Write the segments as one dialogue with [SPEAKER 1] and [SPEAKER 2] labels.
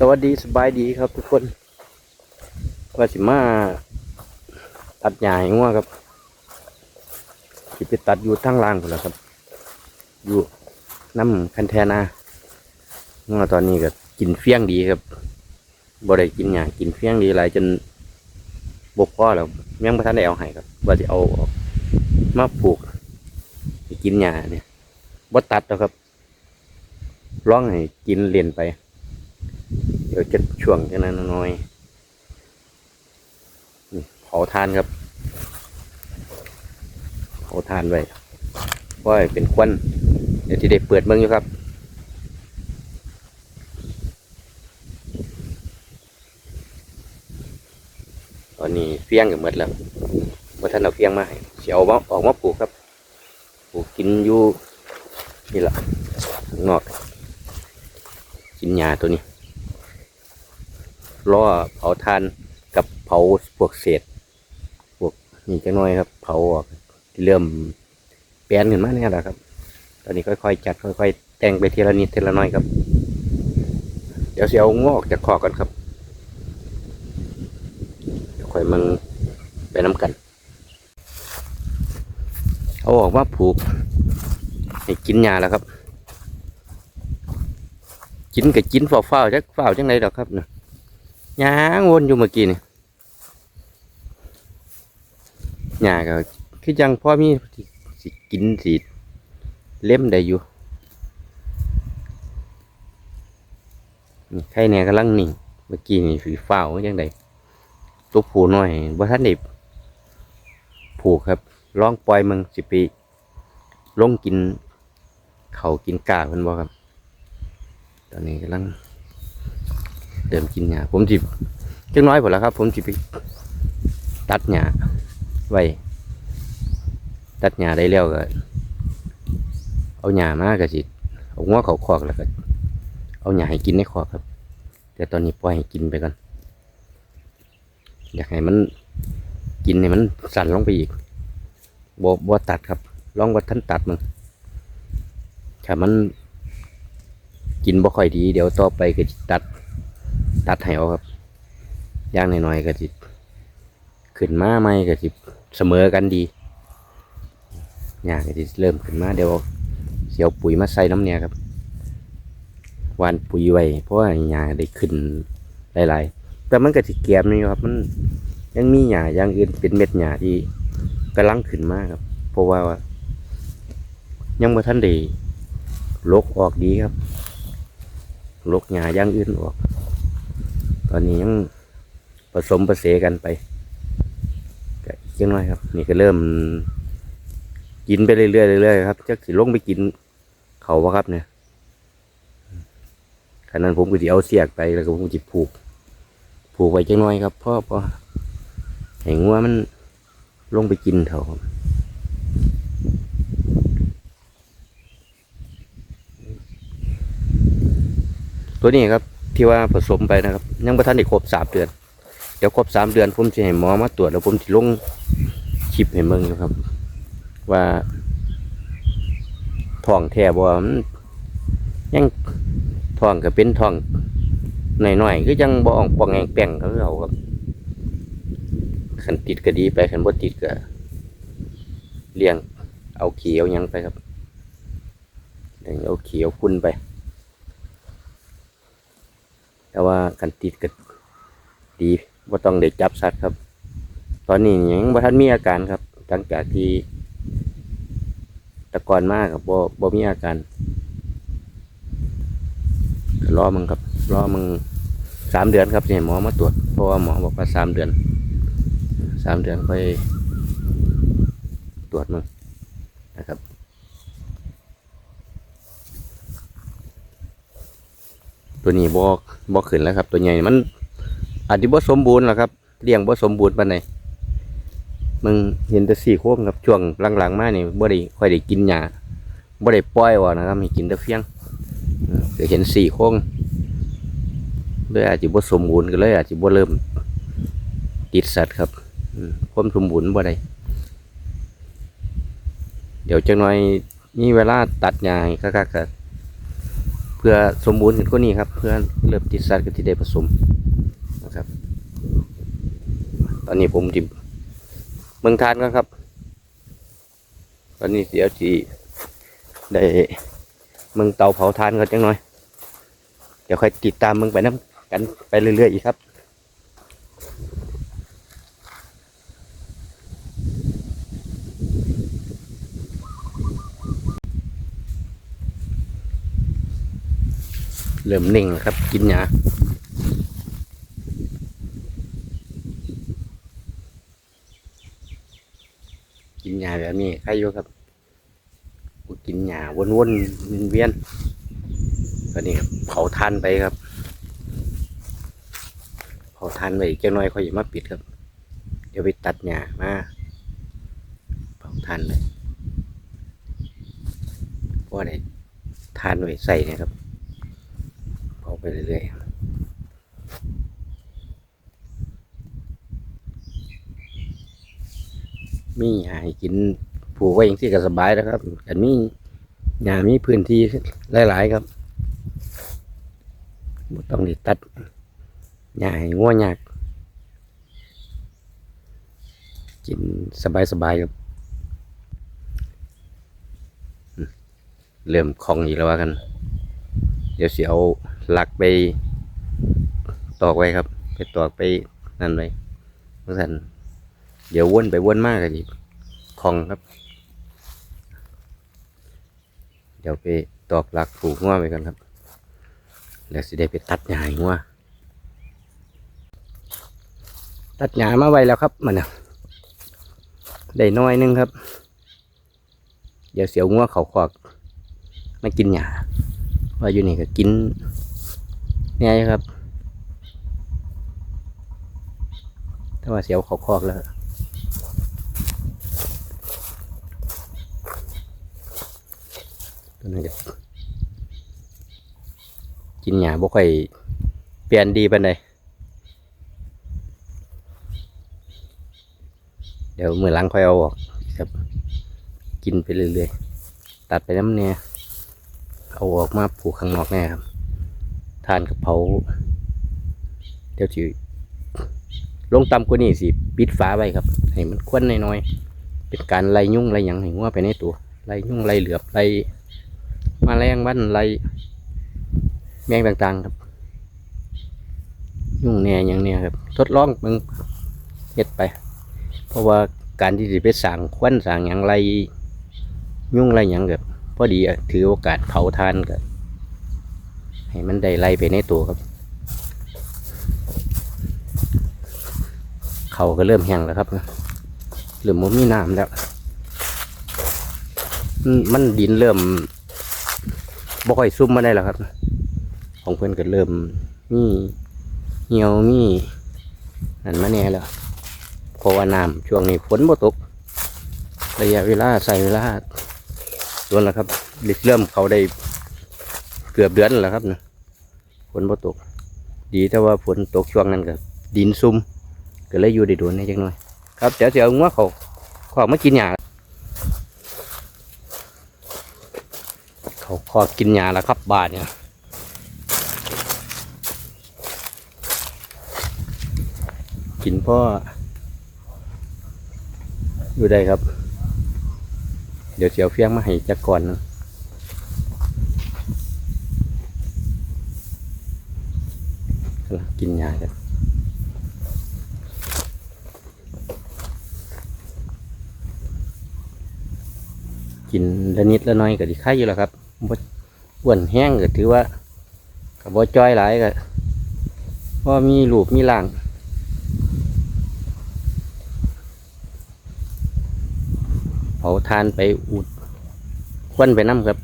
[SPEAKER 1] สวัสดีสบายดีครับทุกคนว่าสิมาตัดหญ้าให้งัวครับสิไปตัดอยู่ทางล่างพุ่นแหละครับ อยู่น้ำคันแทนางัวตอนนี้ก็กินเฟี้ยงดีครับบ่ได้กินหญ้ากินเฟี้ยงดีหลายจนบกพ่อแล้วยังไม่ทันได้เอาให้ครับว่าจะเอาออกมาปลูกกินหญ้าเนี่ยบ่ตัดแล้วครับร้องให้กินเรียนไป ดี๋ยวจะช่วงจะนั้นน้อยเผาทานครับเผาทานไว้เพราเป็นควันเดี๋ยวที่ได้เปิดเมืองอยู่ครับตอนนี้เฟี้ยงกับหมดแล้วว่าท่านเอาเฟี้ยงมาให้เสียวมาออกมาปลูกครับ ปลูกกินอยู่นี่แหละงนอก กินหญ้าตัวนี้ ล่อเผาทานกับเผาพวกเศษพวกนี่จังน้อยครับ เผาออกเริ่มแปลนขึ้นมาเนี่ยแหละครับ ตอนนี้ค่อยๆจัดค่อย ๆ แต่งไปทีละนิดทีละน้อยครับ เดี๋ยวเสียวงอกจากคอกันครับเดี๋ยวค่อยมันไปน้ำกัน เอาออกมาผูกให้กินยาแล้วครับกินกับกินเฝ้าๆจักเฝ้าจังไรดอกครับเนาะยางวนอยู่เมื่อกี้นี่หญ้าก็คือจังพ่อมีสิสกินสิเล่มได้อยู่ใครเนี่ยกำลังนิ่งเมื่อกี้นี่ฝีฟ้าวจังไดตัวผูน้อยบ่ทันได้ผูกครับลองปล่อยมึงสิไปลงกินเขากินกาเพิ่นบ่ครับ ตอนนี้กำลัง เดิมกินหญ้าผมจิบจังน้อยพอแล้วครับ ผมจิไปตัดหญ้าไว้ตัดหญ้าได้แล้วก็เอาหญ้ามาก็สิเอางัวเขาคอกแล้วก็เอาหญ้าให้กินในคอกครับ แต่ตอนนี้ปล่อยให้กินไปก่อนอยากให้มันกินให้มันสั่นลงไปอีกบ่บ่ตัดครับลองว่าท่านตัดมึงถ้ามันกินบ่ค่อยดี เดี๋ยวต่อไปก็สิตัด ตัดให้เอาครับย่างน่อยๆก็จิขึ้นมาไม่ก็จิเสมอกันดีย่างก็จิเริ่มขึ้นมาเดี๋ยวเสียวปุ๋ยมาใส่น้ำเนี่ยครับวานปุ๋ยไว้เพราะว่าหญ้าได้ขึ้นหลายๆ แต่มันก็สิแกมนี่ครับ มันยังมีหญ้าอย่างอื่นเป็นเม็ดหญ้าที่กำลังขึ้นมาครับ เพราะว่า ยังบ่ทันได้ลกออกดีครับลกหญ้าอย่างอื่นออก อนนี้ยังผสมประเสกันไปก็กจังน้อยครับ นี่ก็เริ่ม กินไปเรื่อยๆเรื่อยๆครับจักสิลงไปกินเขาวะครับเนี่ยขณะนั้นผมก็จะเอาเสียกไปแล้วก็ผมจะผูก ผูกไว้จังน้อยครับเพราะเพราะให้งัวมันลงไปกินเถอะครับตัวนี้ครับ ที่ว่าผสมไปนะครับ ยังประทันได้ครบสามเดือน เดี๋ยวครบสามเดือนผมจะให้หมอมาตรวจแล้วผมจะลงคลิปให้เมืองอยู่ครับ ว่าท้องแท้บ่มยังท้องก็เป็นท้องหน่อยๆก็ยังบ่ออกปองแงงแป้งเขาเราครับขันติดก็ดีไปขันบ่ติดก็เลี้ยงเอาเขี้เอาหยังไปครับเลี้ยงเอาขี้เอาคุณไป แต่ว่ากันติดก็ดีว่าต้องได้จับสัตว์ครับ ตอนนี้ยังบ่ทันมีอาการครับหลังจากที่ตะกอนมากครับบ่บ่มีอาการรอมึงครับรอมึงสามเดือนครับเนี่ยหมอมาตรวจเพราะว่าหมอบอกว่าสามเดือนสามเดือนค่อยตรวจมึงนะครับ ตัวนี้บกบกขึ้นแล้วครับ ตัวใหญ่มันอาจจะบ่สมบูรณ์หรอกครับเลี้ยงบ่สมบูรณ์ปานใดมึงเห็นแต่สี่โค้งครับช่วงหลังๆมานี่บ่ได้ค่อยได้กินหญ้าบ่ได้ปล่อยว่านะครับให้กินแต่เฟี้ยงเออก็เห็นสี่โค้งเลยอาจจะบ่สมบูรณ์ก็เลยอาจจะบ่เริ่มติดสัตว์ครับความสมบูรณ์บ่ได้เดี๋ยวจังหน่อยมีเวลาตัดหญ้าให้คักๆก็ เพื่อสมบูรณ์ขึ้นกว่านี้ครับ เพื่อเริ่มติดสัตว์ก็ที่ได้ผสมนะครับ ตอนนี้ผมจิเมืองทานกันครับ ตอนนี้เดี๋ยวจีได้เมืองเตาเผาทานกันจังหน่อย เดี๋ยวค่อยติดตามเมืองไปน้ำกันไปเรื่อยๆอีกครับ เริ่มนิ่งแล้วครับ กินหยากินหยาแบบนี้ใครอยู่ครับกูกินหยาวนๆเวียนๆตอนนี้ครับเผาทานไปครับเผาทานไปอีกจังน้อยค่อยมาปิดครับ เดี๋ยวไปตัดหญ้ามาเผาทานเลยเพราะว่าได้ทานไว้ใส่เนะครับ เผาไปเรื่อยๆมีหาให้กินผูกไว้อย่างที่ก็สบายแล้วครับแต่มีหญ้ามีพื้นที่หลาย ๆ ครับบ่ต้องดิตัดหญ้าให้งัวยาก กินสบาย ๆ ครับ เริ่มคลองอีกแล้วกัน เดี๋ยวเสียเอา หลักไปตอกไว้ครับ ไปตอกไปนั่นไว้เพราะฉะนั้นเดี๋ยววนไปวนมากเลยคลองครับ เดี๋ยวไปตอกหลักผูกง้อไปกันครับแล้วสิได้ไปตัดหญ้าให้ง้อตัดหญ้ามาไว้แล้วครับมันนะได้น้อยนึงครับ เดี๋ยวเสียวง้อเขาขอกมากินหญ้าว่าอยู่นี่ก็กิน เนี่ยครับถ้าว่าเสียวเขาคอกแล้วตัวนั้นก็กินหญ้าบ่ค่อยเปลี่ยนดีปานเดี๋ยวมือหลังค่อยเอาออกครับกินไปเรื่อยๆ ตัดไปน้ำเนี่ยเอาออกมาผูกข้างนอกแน่ครับ ทานกับเผาเดี๋ยวสิลงต่ำกว่านี้สิปิดฝาไว้ครับ ให้มันควันน้อยๆเป็นการไล่ยุ่งไล่หยังให้งัวไปในตัวไล่ยุ่งไล่เหลือบไล่มาแรงวันไล่แมงต่างๆครับ ยุ่งแน่หยังเนี่ยครับ ทดลองมึงเฮ็ดไป เพราะว่าการที่จะไปสั่งควันสั่งหยังไล่ยุ่งไล่หยังแบบพอดีถือโอกาสเผาทานกัน ให้มันได้ไล่ไปในตัวครับ เขาก็เริ่มแห้งแล้วครับเริ่มมันมีน้ำแล้ว มันดินเริ่มบ่ค่อยซุ่มมาได้แล้วครับ ของเพื่อนก็เริ่มมีเหี่ยวมีนั่นมาแน่แล้วเพราะว่าน้ำช่วงนี้ฝนบ่ตกระยะเวลาใส่เวลาโดนแล้วครับเริ่มเขาได้เกือบเดือนแล้วครับนะ นบ่ตก ดีแต่ว่าฝนตกช่วงนั้นก็ดินซุ่มก็เลยอยู่ได้โดนนิดจังหน่อย ครับเดี๋ยวจะเอางัวเขาขอกมากินหญ้าเขาขอกินหญ้าแล้วครับบาทเนี่ยกินพ่ออยู่ได้ครับ เดี๋ยวเสียวเฟียงมาให้จักก่อนนะ กินยากันกินละนิดละน้อยก็ดีไข่อยู่แล้วครับอ้วนแห้งก็ถือว่ากับบ่จ้อยหลายก็เพราะมีลูกมีหล่างเผาทานไปอุดควันไปน้ำครับ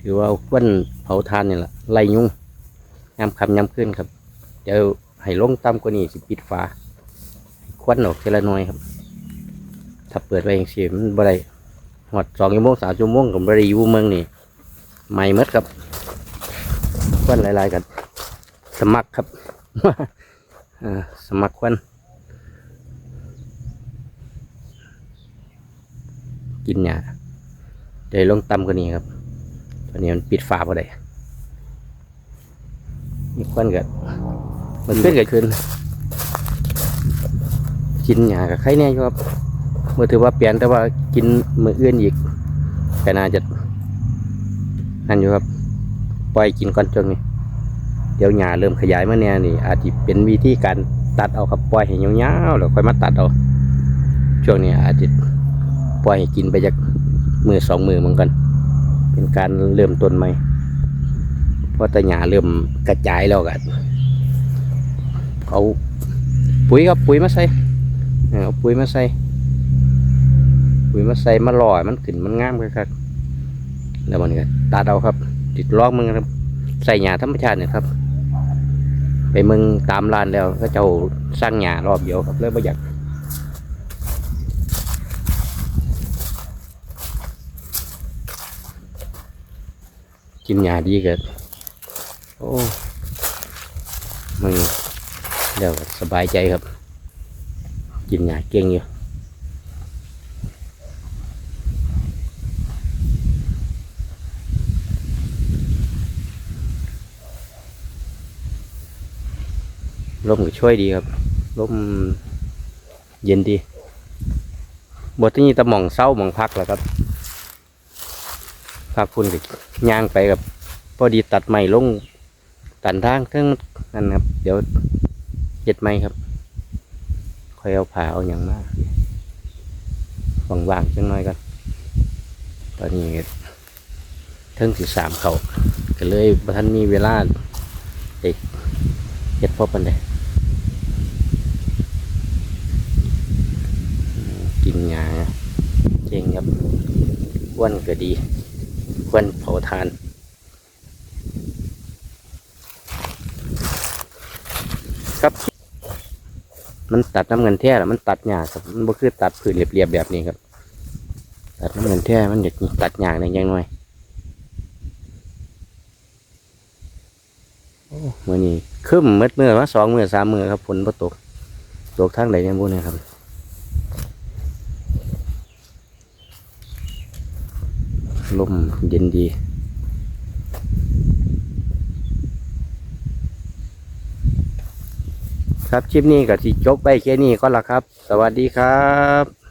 [SPEAKER 1] ถือว่าเอาควันเผาทานนี่แหละไล่ยุง ยำคำยำขึ้นครับ เดี๋ยวให้ลงต่ำกว่านี้สิปิดฝาควันออกเทละน้อยครับ ถ้าเปิดไว้อย่างเสียมันบ่ได้หอดสองชั่วโมงสามชั่วโมงกับบริยูเมืองนี่ใหม่หมดครับควันหลาย ๆกัน สมัครครับสมัครควันกินหญ้าเดี๋ยวลงต่ำกว่านี้ครับ ตอนนี้มันปิดฝาพอได้ อีกวันเกิดมันขึ้นเกิดขึ้นกินหยากับไข่แน่อยู่ครับเมื่อถือว่าเปลี่ยนแต่ว่ากินมืออื่นอีกก็น่าจะนั่นอยู่ครับปล่อยกินก่อนช่วงนี้เดี๋ยวหญ้าเริ่มขยายมาเนี่ยนี่ อาจจะเป็นวิธีการตัดเอาครับปล่อยให้ยาวๆแล้วค่อยมาตัดเอาช่วงนี้อาจจะปล่อยให้กินไปจากมือสองมือเหมือนกัน เป็นการเริ่มต้นใหม่เพราะแต่หญ้าเริ่มกระจายแล้วกันเอาปุ๋ยครับปุ๋ยมาใส่เอาปุ๋ยมาใส่ปุ๋ยมาใส่มาหล่อให้มันขึ้นมันงามครับแล้วมันก็ตัดเอาครับติดล้อมึงครับใส่หญ้าธรรมชาติเนี่ยครับ ไปมึงตามร้านแล้วก็เจ้าสร้างหญ้ารอบเดียวครับเลยไม่อยากกินหญ้าดีเกิด โอ้มึงเดี๋ยวสบายใจครับ กินหญ้าเก่งอยู่ลมก็ช่วยดีครับลมเย็นดีบทที่นี่ตะหม่องเศร้าหม่องพักแหล้วครับพักคุณกับย่างไปกับพอดีตัดใหม่ลง ตันทางเทั้งนั่นครับ เดี๋ยวเย็ดไม้ครับคอยเอาผ่าเอาอย่างมากว่างๆจังน้อยกันตอนนี้เทิงสิสามเขาก็เลยบ่ทันมีเวลาเด็กเฮ็ดพอปันไดอืมกินงาเก่งครับอ้วนก็ดีอ้วนเผาทาน ครับ มันตัดน้ำเงินแท้แล้วมันตัดหญ้าครับมันบ่คือตัดผืนเรียบๆแบบนี้ครับ ตัดน้ำเงินแท้มันอยากตัดหญ้าในยังน้อยโอ้มื่อนี้ครึ้มมืดมือมาสองมือสามมือครับฝนบ่ตกตกทางไหนเนี่ยบุญนะครับลมเย็นดี ครับคลิปนี้ก็ที่จบไปแค่นี้ก็ละครับ สวัสดีครับ